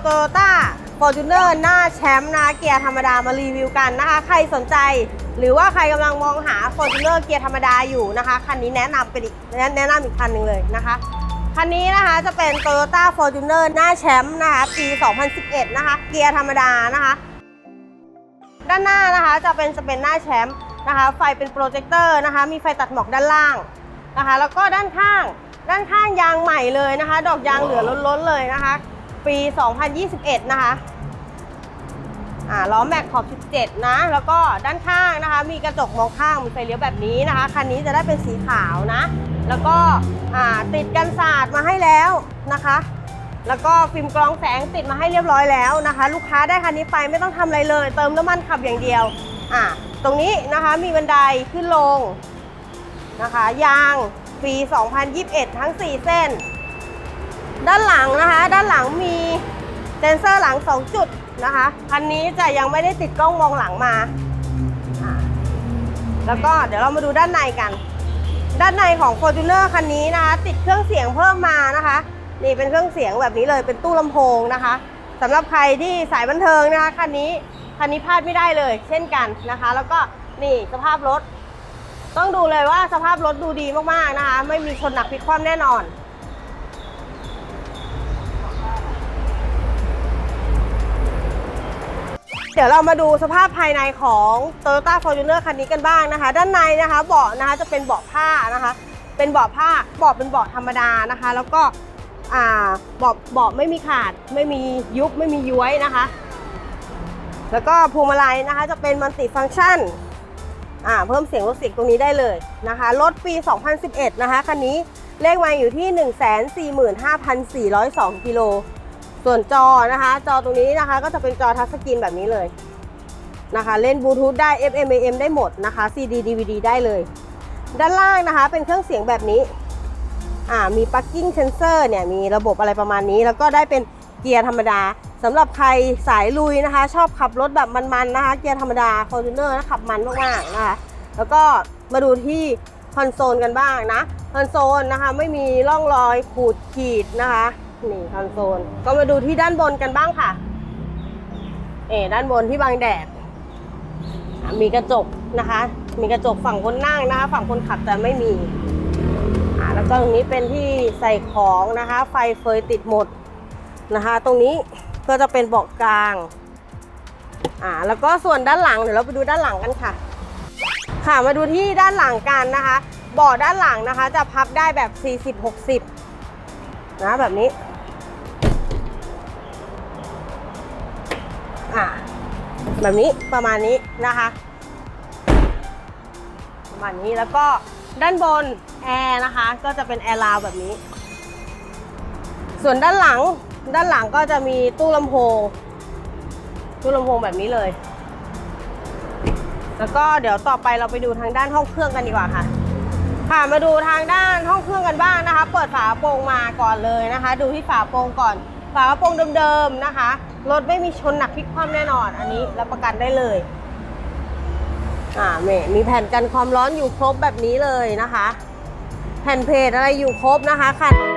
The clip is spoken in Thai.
โตโยต้าฟอร์จูเนอร์หน้าแชมป์นะเกียร์ธรรมดามารีวิวกันนะคะ ใครสนใจ หรือว่าใครกำลังมองหาฟอร์จูเนอร์เกียร์ธรรมดาอยู่นะคะ คันนี้แนะนำเป็นอีกแนะแนะนำอีกคันหนึ่งเลยนะคะคันนี้นะคะจะเป็น Toyota Fortuner หน้าแชมป์นะคะปี 2011 นะคะ เกียร์ธรรมดานะคะ ด้านหน้านะคะจะเป็นจะเป็นหน้าแชมป์นะคะ ไฟเป็นโปรเจคเตอร์นะคะ มีไฟตัดหมอกด้านล่างนะคะ แล้วก็ด้านข้าง ด้านข้างยางใหม่เลยนะคะ ดอกยางเหลือล้นๆเลยนะคะ ปี 2021 นะคะอ่าล้อแม็กขอบ17 นะ แล้วก็ด้านข้างนะคะ มีกระจกมองข้างมีไฟเลี้ยวแบบนี้นะคะ คันนี้จะได้เป็นสีขาวนะ แล้วก็อ่าติดกันสาดมาให้แล้วนะคะ แล้วก็ฟิล์มกรองแสงติดมาให้เรียบร้อยแล้วนะคะ ลูกค้าได้คันนี้ไปไม่ต้องทำอะไรเลย เติมน้ำมันขับอย่างเดียวอ่าตรงนี้นะคะมีบันไดขึ้นลงนะคะ ยางปี 2021 ทั้ง 4 เส้น ด้านหลังนะคะ ด้านหลังมีเซนเซอร์หลัง 2 จุดนะคะคันนี้จะยังไม่ได้ติดกล้องมองหลังมา แล้วก็เดี๋ยวเรามาดูด้านในกัน ด้านในของ Fortuner คันนี้นะคะติดเครื่องเสียงเพิ่มมานะคะ นี่เป็นเครื่องเสียงแบบนี้เลยเป็นตู้ลำโพงนะคะสำหรับใครที่สายบันเทิงนะคะคันนี้คันนี้พลาดไม่ได้เลย เช่นกันนะคะ แล้วก็นี่สภาพรถ ต้องดูเลยว่าสภาพรถดูดีมากๆนะคะ ไม่มีชนหนักพลิกคว่ำแน่นอน ดี๋ยวเรามาดูสภาพภายในของ Toyota Fortuner คันนี้กันบ้างนะคะ ด้านในนะคะเบาะนะคะจะเป็นเบาะผ้านะคะ เป็นเบาะผ้าเบาะเป็นเบาะธรรมดานะคะ แล้วก็อ่าเบาะเบาะไม่มีขาดไม่มียุบไม่มีย้วยนะคะ แล้วก็พวงมาลัยนะคะจะเป็นมัลติฟัง c t ชันอ่าเพิ่มเสียงลดเสียงตรงนี้ได้เลยนะคะรถปี 2011 นะคะคันนี้เลขมาอยู่ที่ 145,402กิโล ส่วนจอนะคะ จอตรงนี้นะคะก็จะเป็นจอทัชสกรีนแบบนี้เลยนะคะ เล่นบลูทูธได้ FM AM ได้หมดนะคะ CD DVD ได้เลย ด้านล่างนะคะเป็นเครื่องเสียงแบบนี้อ่ามี parking sensor เนี่ยมีระบบอะไรประมาณนี้ แล้วก็ได้เป็นเกียร์ธรรมดาสำหรับใครสายลุยนะคะ ชอบขับรถแบบมันๆนะคะเกียร์ธรรมดา Fortuner นะขับมันมากๆนะคะแล้วก็มาดูที่คอนโซลกันบ้างนะคอนโซลนะคะไม่มีร่องรอยขูดขีดนะคะ นี่คอนโซล ก็มาดูที่ด้านบนกันบ้างค่ะ เอด้านบนที่บังแดด มีกระจกนะคะ มีกระจกฝั่งคนนั่งนะคะ ฝั่งคนขับจะไม่มีอะแล้วก็ตรงนี้เป็นที่ใส่ของนะคะ ไฟเฟยติดหมดนะคะ ตรงนี้ก็จะเป็นเบาะกลาง อ่า แล้วก็ส่วนด้านหลังเดี๋ยวเราไปดูด้านหลังกันค่ะ ค่ะ มาดูที่ด้านหลังกันนะคะ เบาะด้านหลังนะคะ จะพับได้แบบ 40-60 นะแบบนี้ อ่าแบบนี้ประมาณนี้นะคะ ประมาณนี้แล้วก็ด้านบนแอร์นะคะ ก็จะเป็นแอร์ราวแบบนี้ ส่วนด้านหลังด้านหลังก็จะมีตู้ลำโพงตู้ลำโพงแบบนี้เลย แล้วก็เดี๋ยวต่อไปเราไปดูทางด้านห้องเครื่องกันดีกว่าค่ะ ค่ะมาดูทางด้านห้องเครื่องกันบ้างนะคะ เปิดฝาโปร่งมาก่อนเลยนะคะ ดูที่ฝาโปร่งก่อน ฝากระโปรงเดิมๆนะคะรถไม่มีชนหนักพลิกคว่ำแน่นอน อันนี้รับประกันได้เลยอ่าเมมีแผ่นกันความร้อนอยู่ครบแบบนี้เลยนะคะ แผ่นเพจอะไรอยู่ครบนะคะค่ะ